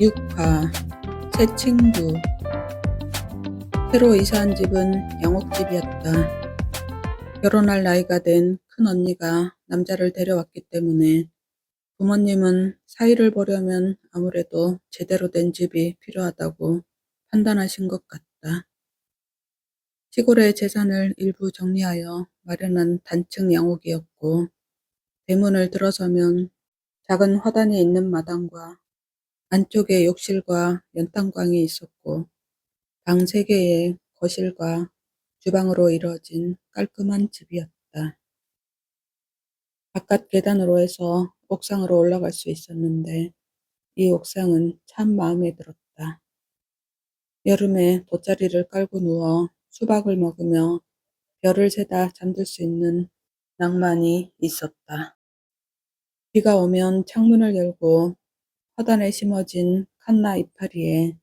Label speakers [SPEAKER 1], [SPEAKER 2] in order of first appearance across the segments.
[SPEAKER 1] 6화 새 친구 새로 이사한 집은 영옥집이었다. 결혼할 나이가 된 큰 언니가 남자를 데려왔기 때문에 부모님은 사이를 보려면 아무래도 제대로 된 집이 필요하다고 판단하신 것 같다. 시골의 재산을 일부 정리하여 마련한 단층 양옥이었고 대문을 들어서면 작은 화단이 있는 마당과 안쪽에 욕실과 연탄광이 있었고 방 3개에 거실과 주방으로 이루어진 깔끔한 집이었다. 바깥 계단으로 해서 옥상으로 올라갈 수 있었는데 이 옥상은 참 마음에 들었다. 여름에 돗자리를 깔고 누워 수박을 먹으며 별을 세다 잠들 수 있는 낭만이 있었다. 비가 오면 창문을 열고 화단에 심어진 칸나 이파리에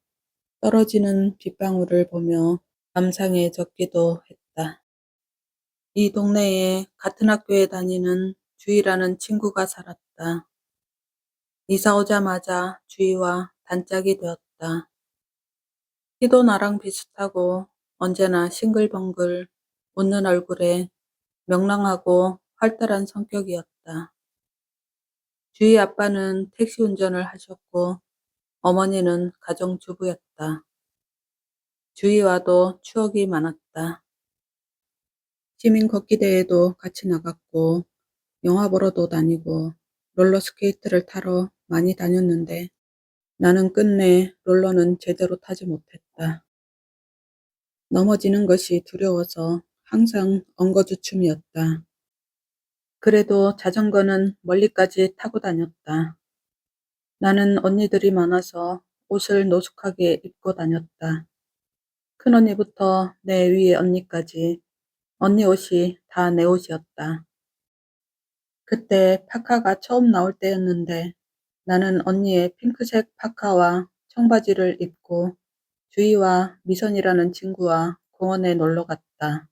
[SPEAKER 1] 떨어지는 빗방울을 보며 감상해졌기도 했다. 이 동네에 같은 학교에 다니는 주희라는 친구가 살았다. 이사 오자마자 주희와 단짝이 되었다. 키도 나랑 비슷하고 언제나 싱글벙글 웃는 얼굴에 명랑하고 활달한 성격이었다. 주희 아빠는 택시 운전을 하셨고 어머니는 가정주부였다. 주희와도 추억이 많았다. 시민 걷기 대회도 같이 나갔고 영화 보러도 다니고 롤러스케이트를 타러 많이 다녔는데 나는 끝내 롤러는 제대로 타지 못했다. 넘어지는 것이 두려워서 항상 엉거주춤이었다. 그래도 자전거는 멀리까지 타고 다녔다. 나는 언니들이 많아서 옷을 노숙하게 입고 다녔다. 큰언니부터 내 위에 언니까지 언니 옷이 다 내 옷이었다. 그때 파카가 처음 나올 때였는데 나는 언니의 핑크색 파카와 청바지를 입고 주희와 미선이라는 친구와 공원에 놀러 갔다.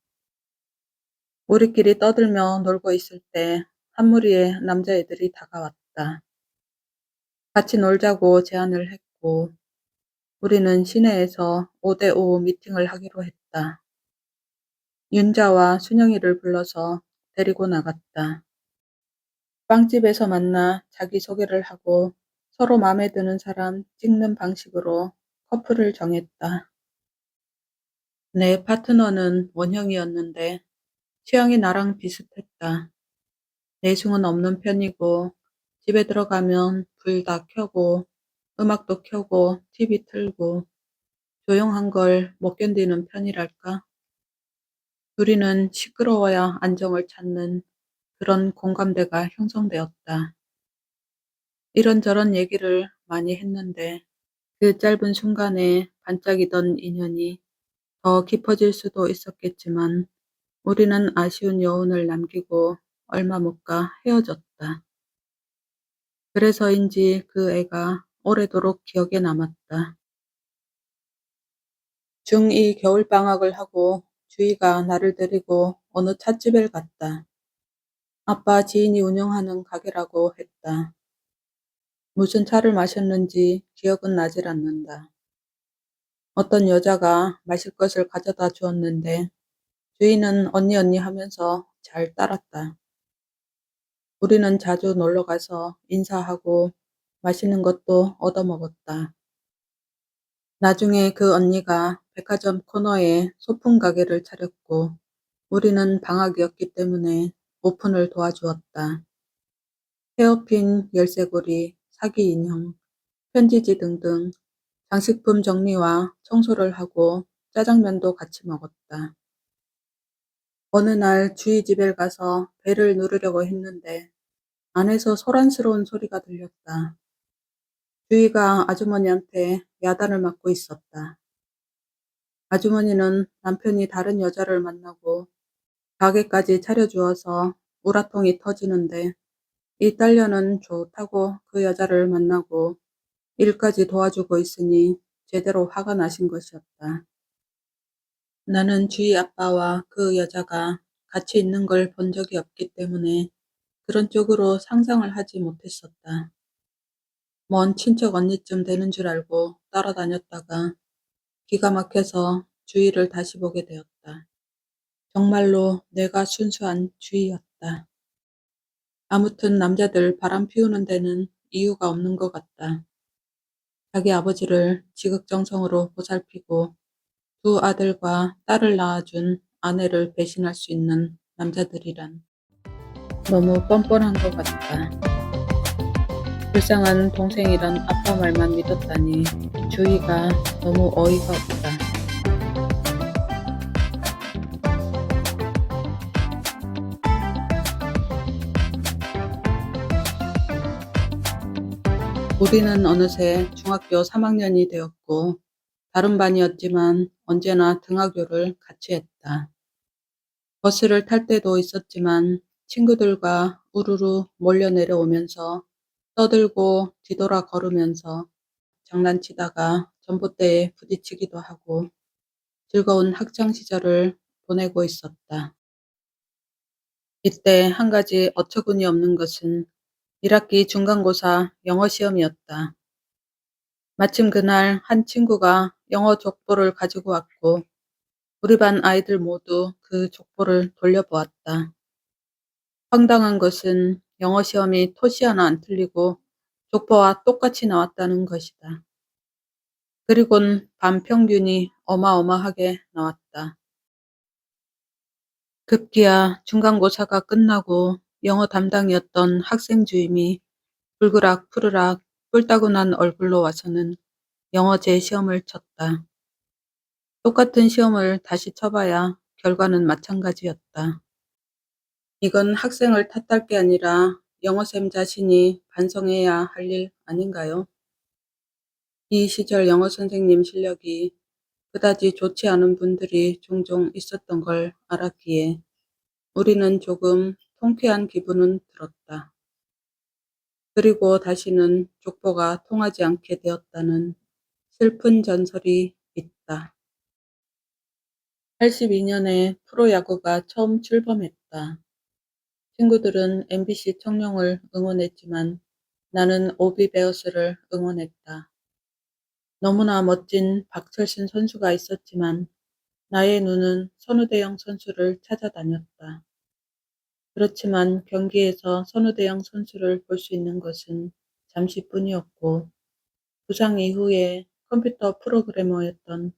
[SPEAKER 1] 우리끼리 떠들며 놀고 있을 때 한 무리의 남자애들이 다가왔다. 같이 놀자고 제안을 했고 우리는 시내에서 5대5 미팅을 하기로 했다. 윤자와 순영이를 불러서 데리고 나갔다. 빵집에서 만나 자기소개를 하고 서로 마음에 드는 사람 찍는 방식으로 커플을 정했다. 내 파트너는 원형이었는데 취향이 나랑 비슷했다. 내숭은 없는 편이고 집에 들어가면 불 다 켜고 음악도 켜고 TV 틀고 조용한 걸 못 견디는 편이랄까? 둘이는 시끄러워야 안정을 찾는 그런 공감대가 형성되었다. 이런저런 얘기를 많이 했는데 그 짧은 순간에 반짝이던 인연이 더 깊어질 수도 있었겠지만 우리는 아쉬운 여운을 남기고 얼마 못 가 헤어졌다. 그래서인지 그 애가 오래도록 기억에 남았다. 중2 겨울방학을 하고 주희가 나를 데리고 어느 찻집을 갔다. 아빠 지인이 운영하는 가게라고 했다. 무슨 차를 마셨는지 기억은 나질 않는다. 어떤 여자가 마실 것을 가져다 주었는데 주인은 언니 언니 하면서 잘 따랐다. 우리는 자주 놀러 가서 인사하고 맛있는 것도 얻어먹었다. 나중에 그 언니가 백화점 코너에 소품 가게를 차렸고 우리는 방학이었기 때문에 오픈을 도와주었다. 헤어핀, 열쇠고리, 사기 인형, 편지지 등등 장식품 정리와 청소를 하고 짜장면도 같이 먹었다. 어느 날 주희 집에 가서 배를 누르려고 했는데 안에서 소란스러운 소리가 들렸다. 주희가 아주머니한테 야단을 맞고 있었다. 아주머니는 남편이 다른 여자를 만나고 가게까지 차려주어서 우라통이 터지는데 이 딸녀는 좋다고 그 여자를 만나고 일까지 도와주고 있으니 제대로 화가 나신 것이었다. 나는 주희 아빠와 그 여자가 같이 있는 걸 본 적이 없기 때문에 그런 쪽으로 상상을 하지 못했었다. 먼 친척 언니쯤 되는 줄 알고 따라다녔다가 기가 막혀서 주위를 다시 보게 되었다. 정말로 내가 순수한 주의였다. 아무튼 남자들 바람 피우는 데는 이유가 없는 것 같다. 자기 아버지를 지극정성으로 보살피고 두 아들과 딸을 낳아준 아내를 배신할 수 있는 남자들이란 너무 뻔뻔한 것 같다. 불쌍한 동생이란 아빠 말만 믿었다니 주의가 너무 어이가 없다. 우리는 어느새 중학교 3학년이 되었고 다른 반이었지만 언제나 등하교를 같이 했다. 버스를 탈 때도 있었지만 친구들과 우르르 몰려 내려오면서 떠들고 뒤돌아 걸으면서 장난치다가 전봇대에 부딪히기도 하고 즐거운 학창 시절을 보내고 있었다. 이때 한 가지 어처구니 없는 것은 1학기 중간고사 영어 시험이었다. 마침 그날 한 친구가 영어 족보를 가지고 왔고 우리 반 아이들 모두 그 족보를 돌려보았다. 황당한 것은 영어 시험이 토시 하나 안 틀리고 족보와 똑같이 나왔다는 것이다. 그리곤 반평균이 어마어마하게 나왔다. 급기야 중간고사가 끝나고 영어 담당이었던 학생 주임이 불그락 푸르락 뿔따구난 얼굴로 와서는 영어 재시험을 쳤다. 똑같은 시험을 다시 쳐봐야 결과는 마찬가지였다. 이건 학생을 탓할 게 아니라 영어쌤 자신이 반성해야 할 일 아닌가요? 이 시절 영어 선생님 실력이 그다지 좋지 않은 분들이 종종 있었던 걸 알았기에 우리는 조금 통쾌한 기분은 들었다. 그리고 다시는 족보가 통하지 않게 되었다는 슬픈 전설이 있다. 82년에 프로야구가 처음 출범했다. 친구들은 MBC 청룡을 응원했지만 나는 오비베어스를 응원했다. 너무나 멋진 박철신 선수가 있었지만 나의 눈은 선우대영 선수를 찾아다녔다. 그렇지만 경기에서 선우대영 선수를 볼 수 있는 것은 잠시뿐이었고 부상 이후에 컴퓨터 프로그래머였던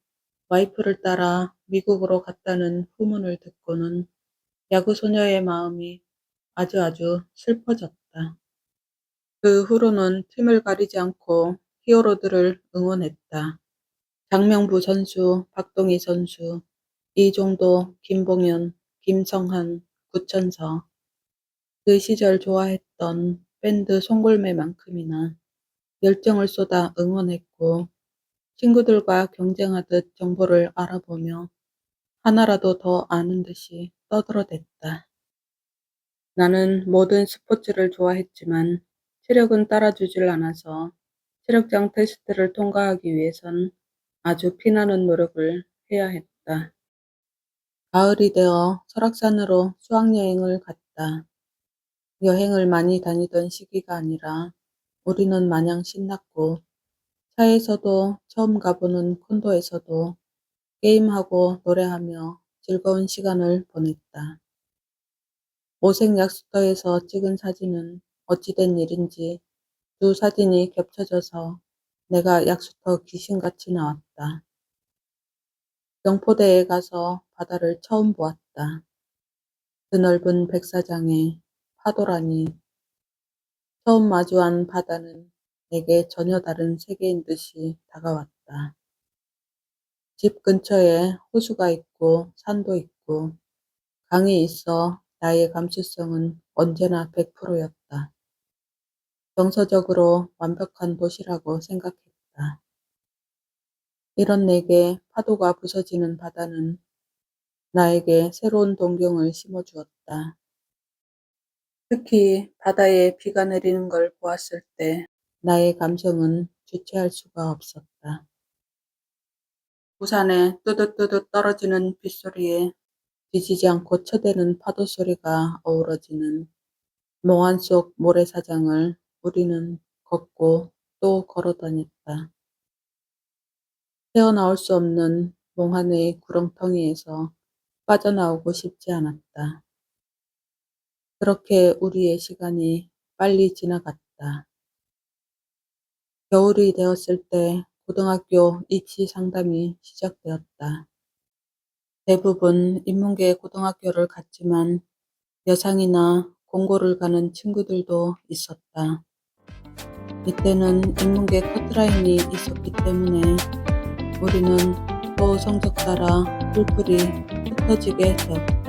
[SPEAKER 1] 와이프를 따라 미국으로 갔다는 후문을 듣고는 야구 소녀의 마음이 아주 아주 슬퍼졌다. 그 후로는 팀을 가리지 않고 히어로들을 응원했다. 장명부 선수, 박동희 선수, 이종도, 김봉현, 김성한, 구천서. 그 시절 좋아했던 밴드 송골매만큼이나 열정을 쏟아 응원했고 친구들과 경쟁하듯 정보를 알아보며 하나라도 더 아는 듯이 떠들어댔다. 나는 모든 스포츠를 좋아했지만 체력은 따라주질 않아서 체력장 테스트를 통과하기 위해선 아주 피나는 노력을 해야 했다. 가을이 되어 설악산으로 수학여행을 갔다. 여행을 많이 다니던 시기가 아니라 우리는 마냥 신났고 차에서도 처음 가보는 콘도에서도 게임하고 노래하며 즐거운 시간을 보냈다. 오색 약수터에서 찍은 사진은 어찌된 일인지 두 사진이 겹쳐져서 내가 약수터 귀신같이 나왔다. 경포대에 가서 바다를 처음 보았다. 그 넓은 백사장에 파도라니 처음 마주한 바다는 내게 전혀 다른 세계인 듯이 다가왔다. 집 근처에 호수가 있고 산도 있고 강이 있어 나의 감수성은 언제나 100%였다. 정서적으로 완벽한 도시라고 생각했다. 이런 내게 파도가 부서지는 바다는 나에게 새로운 동경을 심어주었다. 특히 바다에 비가 내리는 걸 보았을 때 나의 감성은 주체할 수가 없었다. 부산에 뜨듯뜨듯 떨어지는 빗소리에 뒤지지 않고 쳐대는 파도 소리가 어우러지는 몽환 속 모래사장을 우리는 걷고 또 걸어 다녔다. 헤어나올 수 없는 몽환의 구렁텅이에서 빠져나오고 싶지 않았다. 그렇게 우리의 시간이 빨리 지나갔다. 겨울이 되었을 때 고등학교 입시 상담이 시작되었다. 대부분 인문계 고등학교를 갔지만 여상이나 공고를 가는 친구들도 있었다. 이때는 인문계 커트라인이 있었기 때문에 우리는 또 성적 따라 뿔뿔이 흩어지게 되었다.